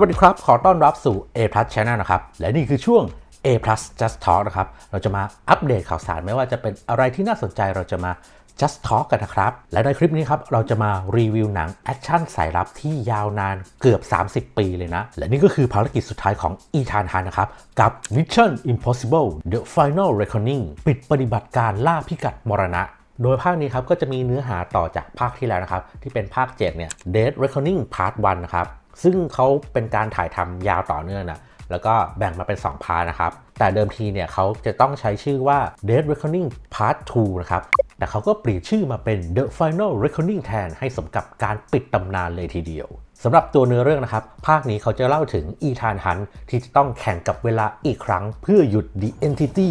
วัสดีครับ ขอต้อนรับสู่ A Plus Channel นะครับ และนี่คือช่วง A Plus Just Talk นะครับ เราจะมาอัปเดตข่าวสารไม่ว่าจะเป็นอะไรที่น่าสนใจเราจะมา Just Talk กันนะครับ และในคลิปนี้ครับ เราจะมารีวิวหนังแอคชั่นสายลับที่ยาวนานเกือบ 30 ปีเลยนะ และนี่ก็คือภารกิจสุดท้ายของอีธานฮันนะครับ กับ Mission Impossible The Final Reckoning ปิดปฏิบัติการล่าพิกัดมรณะโดยภาคนี้ครับก็จะมีเนื้อหาต่อจากภาคที่แล้วนะครับ ที่เป็นภาค 7 เนี่ย Dead Reckoning Part 1 นะครับ ซึ่งเขาเป็นการถ่ายทำยาวต่อเนื่องนะแล้วก็แบ่งมาเป็น 2 พาร์ทนะครับ แต่เดิมทีเนี่ยเขาจะต้องใช้ชื่อว่า Dead Reckoning Part 2 นะครับ แต่เขาก็เปลี่ยนชื่อมาเป็น The Final Reckoning แทนให้สมกับการปิดตำนานเลยทีเดียว สำหรับตัวเนื้อเรื่องนะครับ ภาคนี้เขาจะเล่าถึงอีธานฮันที่จะต้องแข่งกับเวลาอีกครั้ง เพื่อหยุด The Entity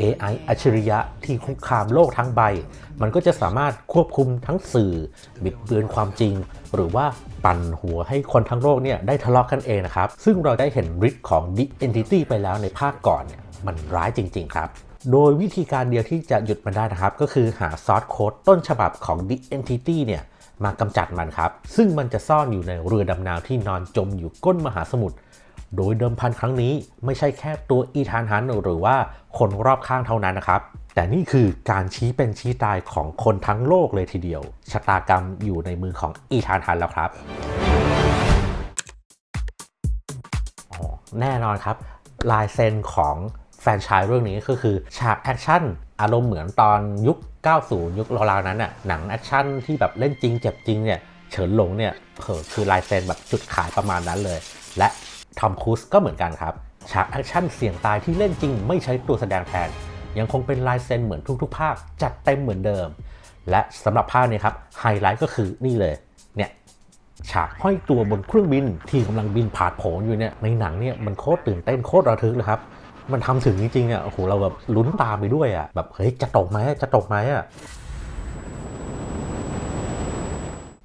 AI อัจฉริยะที่คุกคามโลกทั้งใบ มันก็จะสามารถควบคุมทั้งสื่อ บิดเบือนความจริง หรือว่าปั่นหัวให้คนทั้งโลกเนี่ยได้ทะเลาะกันเองนะครับ ซึ่งเราได้เห็นฤทธิ์ของ The Entity ไปแล้วในภาคก่อนเนี่ยมันร้ายจริง ๆ ครับโดยวิธีการเดียวที่จะหยุดมันได้นะครับ ก็คือหาซอสโค้ดต้นฉบับของ The Entity เนี่ย มากำจัดมันครับ ซึ่งมันจะซ่อนอยู่ในเรือดำน้ำที่นอนจมอยู่ก้นมหาสมุทรโดยเดิมพันครั้งนี้ไม่ใช่แค่ตัวอีธานฮันหรือว่าคนรอบข้างเท่านั้นนะครับ แต่นี่คือการชี้เป็นชี้ตายของคนทั้งโลกเลยทีเดียว ชะตากรรมอยู่ในมือของอีธานฮันแล้วครับแน่นอนครับ ลายเซ็นของ แฟนชายเรื่องนี้ก็คือฉากแอคชั่นอารมณ์เหมือนตอนยุค 90 ยุคราวๆนั้นน่ะหนังแอคชั่นที่แบบเล่นจริงเจ็บจริงเนี่ยเฉินหลงเนี่ยเออคือลายเซ็นแบบจุดขายประมาณนั้นเลย และทอมครูซก็เหมือนกันครับฉากแอคชั่นเสี่ยงตายที่เล่นจริงไม่ใช้ตัวแสดงแทน ยังคงเป็นลายเซ็นเหมือนทุกๆ ภาคจัดเต็มเหมือนเดิม และสำหรับภาคนี้ครับไฮไลท์ก็คือนี่เลยเนี่ยฉากห้อยตัวบนเครื่องบินที่กำลังบินผ่านโผงอยู่เนี่ยในหนังเนี่ยมันโคตรตื่นเต้นโคตรระทึกเลยครับ มันทำถึงจริงๆอะโอ้โหเราแบบลุ้นตามไปด้วยอะแบบเฮ้ยจะตกไหมจะตกไหมอะ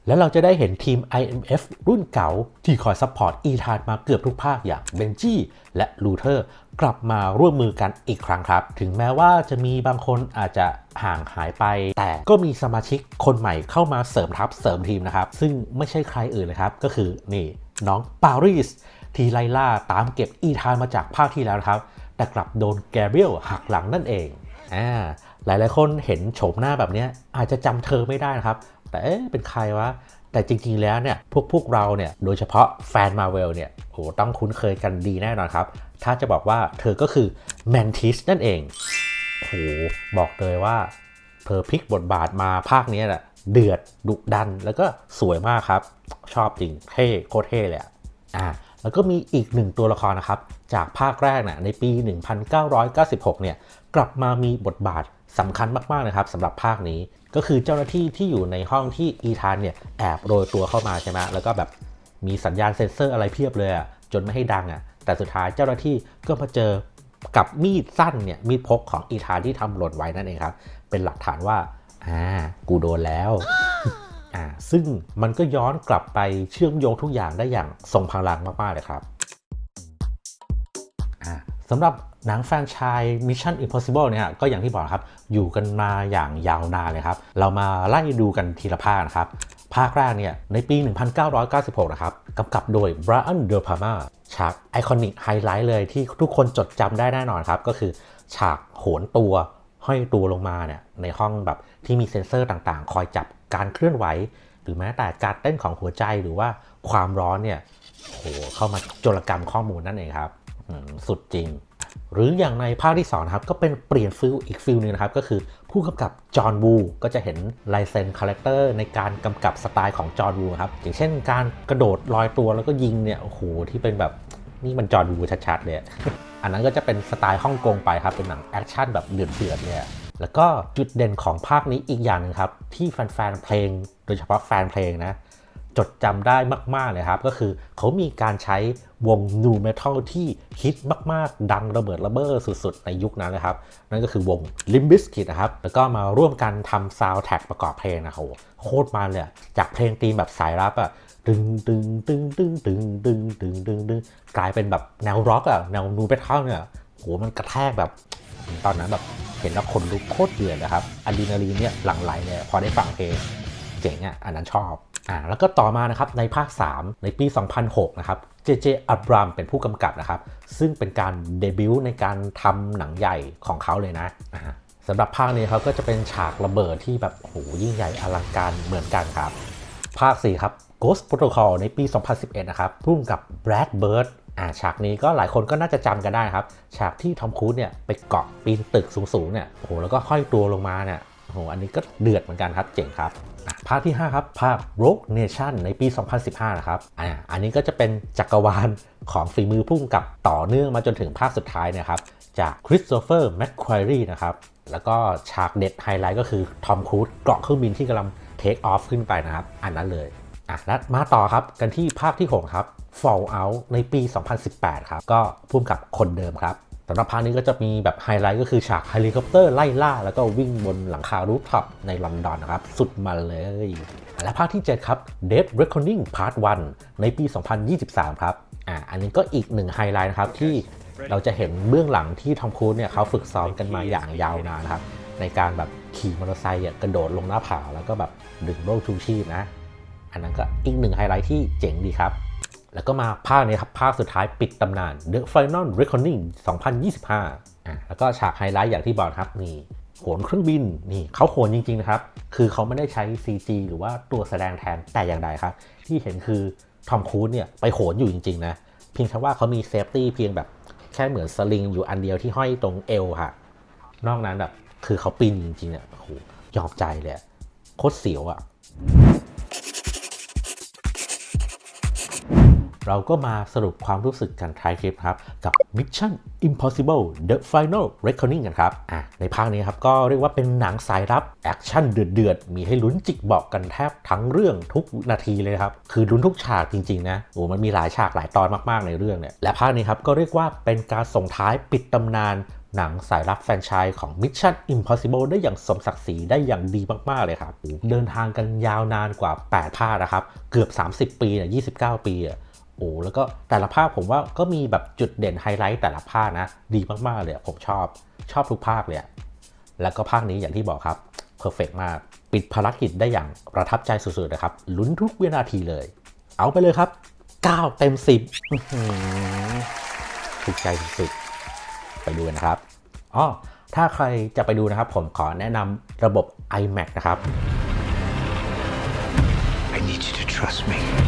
แล้วเราจะได้เห็นทีม IMF รุ่นเก่าที่คอยซัพพอร์ตอีธานมาเกือบทุกภาคอย่างเบนจี้และลูเทอร์ กลับมาร่วมมือกันอีกครั้งครับ ถึงแม้ว่าจะมีบางคนอาจจะห่างหายไป แต่ก็มีสมาชิกคนใหม่เข้ามาเสริมทัพเสริมทีมนะครับ ซึ่งไม่ใช่ใครอื่นเลยครับ ก็คือนี่น้องปารีสที่ไล่ล่าตามเก็บอีธานมาจากภาคที่แล้วนะครับ แต่กลับโดนแกเบรียลหักหลังนั่นเองอ่าหลายๆคนเห็นโฉมหน้าแบบนี้อาจจะจำเธอไม่ได้นะครับ แต่เอ๊ะเป็นใครวะแต่จริงๆ แล้วเนี่ยพวกพวกเราเนี่ยโดยเฉพาะแฟนมาเวลเนี่ยโหต้องคุ้นเคยกันดีแน่นอนครับ ถ้าจะบอกว่าเธอก็คือแมนทิสนั่นเองโหบอกเลยว่าเธอพลิกบทบาทมาภาคนี้แหละเดือดดุดันแล้วก็สวยมากครับ ชอบจริงเท่โคตรเท่เลยอะอ่า แล้วก็มีอีกหนึ่งตัวละครนะครับ จากภาคแรกนะในปี 1996 เนี่ยกลับมามีบทบาทสำคัญมากๆนะครับสำหรับภาคนี้ ก็คือเจ้าหน้าที่ที่อยู่ในห้องที่อีธานเนี่ยแอบโรยตัวเข้ามาใช่ไหมแล้วก็แบบมีสัญญาณเซ็นเซอร์อะไรเพียบเลยอะจนไม่ให้ดังอะแต่สุดท้ายเจ้าหน้าที่ก็มาเจอกับมีดสั้นเนี่ยมีดพกของอีธานที่ทำหล่นไว้นั่นเองครับ เป็นหลักฐานว่าอ่ากูโดนแล้ว อ่าซึ่งมันก็ย้อนกลับไปเชื่อมโยงทุกอย่างได้อย่างทรงพลังมากๆเลยครับอ่าสำหรับหนังแฟนไชส์ Mission Impossible เนี่ยก็อย่างที่บอกครับ อยู่กันมาอย่างยาวนานเลยครับ เรามาไล่ดูกันทีละภาคนะครับ ภาคแรกเนี่ยในปี 1996 นะครับกำกับโดย Brian De Palma ฉากไอคอนิกไฮไลท์เลยที่ทุกคนจดจำได้แน่นอนครับ ก็คือฉากโหนตัวห้อยตัวลงมาเนี่ยในห้องแบบที่มีเซ็นเซอร์ต่างๆ คอยจับ การเคลื่อนไหว หรือแม้แต่การเต้นของหัวใจหรือว่าความร้อนเนี่ยโหเข้ามาโจรกรรมข้อมูลนั่นเองครับสุดจริง หรืออย่างในภาคที่2นะครับก็เป็นเปลี่ยนฟิลอีกฟิลหนึงนะครับ ก็คือผู้กำกับจอห์นวูก็จะเห็นลายเซ็นคาแรคเตอร์ในการกำกับสไตล์ของจอห์นวูครับ อย่างเช่นการกระโดดลอยตัวแล้วก็ยิงเนี่ยโอ้โหที่เป็นแบบนี่มันจอห์นวูชัดๆเลยอันนั้นก็จะเป็นสไตล์ฮ่องกงไปครับเป็นหนังแอคชั่นแบบเดือดๆเนี่ย แล้วก็จุดเด่นของภาคนี้อีกอย่างหนึงครับ ที่แฟนๆเพลง โดยเฉพาะแฟนเพลงนะ จดจำได้มากๆเลยครับ ก็คือเขามีการใช้วงนูเมทัลที่ฮิตมากๆ ดังระเบิดระเบ้อสุดๆ ในยุคนั้นเลยครับ นั่นก็คือวง Limp Bizkit นะครับ แล้วก็มาร่วมกันทำซาวด์แท็กประกอบเพลงนะโหโคตรมันเลยจากเพลงตีมแบบสายรับอะตึงตึงตึงตึงตึงตึงตึงตึงตึงกลายเป็นแบบแนวร็อกอะแนวนูเมทัลเนี่ยโหมันกระแทกแบบตอนนั้นแบบ เห็นแล้วคนลุกโคตรเดือดนะครับอะดรีนาลีนเนี่ยหลั่งไหลเลยพอได้ฟังเพลงเจ๋งอะอันนั้นชอบอ่าแล้วก็ต่อมานะครับในภาค 3 ในปี 2006 นะครับเจเจอับรามเป็นผู้กำกับนะครับ ซึ่งเป็นการเดบิวต์ในการทำหนังใหญ่ของเขาเลยนะอ่าสำหรับภาคนี้ครับก็จะเป็นฉากระเบิดที่แบบโหยิ่งใหญ่อลังการเหมือนกันครับ ภาค 4 ครับ Ghost Protocol ในปี 2011 นะครับพุ่มกับ Brad Bird อ่าฉากนี้ก็หลายคนก็น่าจะจำกันได้ครับ ฉากที่ทอมครูซเนี่ยไปเกาะปีนตึกสูงๆเนี่ยโอ้โหแล้วก็ห้อยตัวลงมาเนี่ยโอ้โหอันนี้ก็เดือดเหมือนกันครับเจ๋งครับภาคที่ 5 ครับ ภาค Rogue Nation ในปี 2015 นะครับอ่าอันนี้ก็จะเป็นจักรวาลของฝีมือพุ่มกับต่อเนื่องมาจนถึงภาคสุดท้ายนะครับ จากคริสโตเฟอร์แมคควายรีนะครับ แล้วก็ฉากเด็ดไฮไลท์ก็คือทอมครูซเกาะเครื่องบินที่กำลังเทคออฟขึ้นไปนะครับ อันนั้นเลย อะแล้วมาต่อครับกันที่ภาคที่ 6 ครับ Fallout ในปี 2018 ครับ ก็พุ่มกับคนเดิมครับสำหรับภาคนี้ก็จะมีแบบไฮไลท์ก็คือฉากเฮลิคอปเตอร์ไล่ล่า แล้วก็วิ่งบนหลังคารูฟท็อปในลอนดอนนะครับ สุดมันเลย และภาคที่ 7 ครับ Dead Reckoning Part 1 ในปี 2023 ครับอะอันนี้ก็อีกหนึ่งไฮไลท์นะครับที่เราจะเห็นเบื้องหลังที่ทอมครูซเนี่ยเขาฝึกซ้อมกันมาอย่างยาวนานครับในการแบบขี่มอเตอร์ไซค์กระโดดลงหน้าผาแล้วก็แบบดึงโล่ชูชีพนะ อันนั้นก็อีกหนึ่งไฮไลท์ที่เจ๋งดีครับ แล้วก็มาภาคนี้ครับ ภาคสุดท้ายปิดตำนาน The Final Reckoning 2025อะแล้วก็ฉากไฮไลท์อย่างที่บอกครับนี่โหนเครื่องบินนี่เขาโหนจริง ๆ นะครับ คือเขาไม่ได้ใช้ CG หรือว่าตัวแสดงแทนแต่อย่างใดครับ ที่เห็นคือทอมครูซเนี่ยไปโหนอยู่จริง ๆ นะ เพียงแค่ว่าเขามีเซฟตี้เพียงแบบแค่เหมือนสลิงอยู่อันเดียวที่ห้อยตรงเอวค่ะ นอกนั้นแบบคือเขาปีนจริงๆเนี่ยโอ้โหยอมใจเลยโคตรเสียวอะ เราก็มาสรุปความรู้สึกกันท้ายคลิปครับ กับ Mission Impossible The Final Reckoning กันครับอะในภาคนี้ครับก็เรียกว่าเป็นหนังสายลับแอคชั่นเดือดๆ มีให้ลุ้นจิกบอกกันแทบทั้งเรื่องทุกนาทีเลยครับ คือลุ้นทุกฉากจริงๆนะโอ้มันมีหลายฉากหลายตอนมากๆในเรื่องเนี่ยและภาคนี้ครับก็เรียกว่าเป็นการส่งท้ายปิดตำนานหนังสายลับแฟนชส์ของ Mission Impossible ได้อย่างสมศักดิ์ศรีได้อย่างดีมาก ๆ เลยครับโอ้เดินทางกันยาวนานกว่า 8 ภาคนะครับ เกือบ 30 ปีเนี่ย29 ปีอะ โอ้แล้วก็แต่ละภาคผมว่าก็มีแบบจุดเด่นไฮไลท์แต่ละภาคนะ ดีมากๆเลยผมชอบชอบทุกภาคเลยแล้วก็ภาคนี้อย่างที่บอกครับเพอร์เฟกมาก ปิดภารกิจได้อย่างประทับใจสุดๆนะครับลุ้นทุกวินาทีเลย เอาไปเลยครับ 9 เต็ม 10ถูกใจสุดๆไปดูกันนะครับอ๋อถ้าใครจะไปดูนะครับผมขอแนะนำระบบ iMac นะครับ I need you to trust me.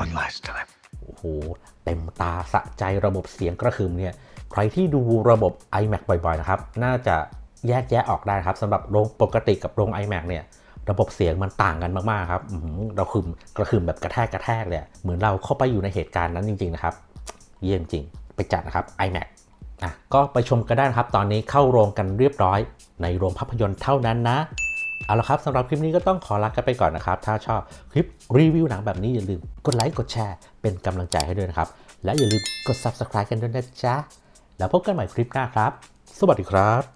One last time. โอ้โห เต็มตาสะใจระบบเสียงกระหึ่มเนี่ย ใครที่ดูระบบ iMac บ่อยๆ นะครับ น่าจะแยกแยะออกได้ครับสำหรับโรงปกติกับโรง iMac เนี่ย ระบบเสียงมันต่างกันมากๆ ครับเราคืมกระหึ่มแบบกระแทกกระแทกเลยเหมือนเราเข้าไปอยู่ในเหตุการณ์นั้นจริง ๆ นะครับ เยี่ยมจริง ไปจัดนะครับ iMac อะก็ไปชมกันได้นะครับ ตอนนี้เข้าโรงกันเรียบร้อย ในโรงภาพยนตร์เท่านั้นนะ เอาละครับสำหรับคลิปนี้ก็ต้องขอลากันไปก่อนนะครับ ถ้าชอบคลิปรีวิวหนังแบบนี้อย่าลืมกดไลค์กดแชร์เป็นกำลังใจให้ด้วยนะครับ และอย่าลืมกด Subscribe กันด้วยนะจ๊ะ แล้วพบกันใหม่คลิปหน้าครับ สวัสดีครับ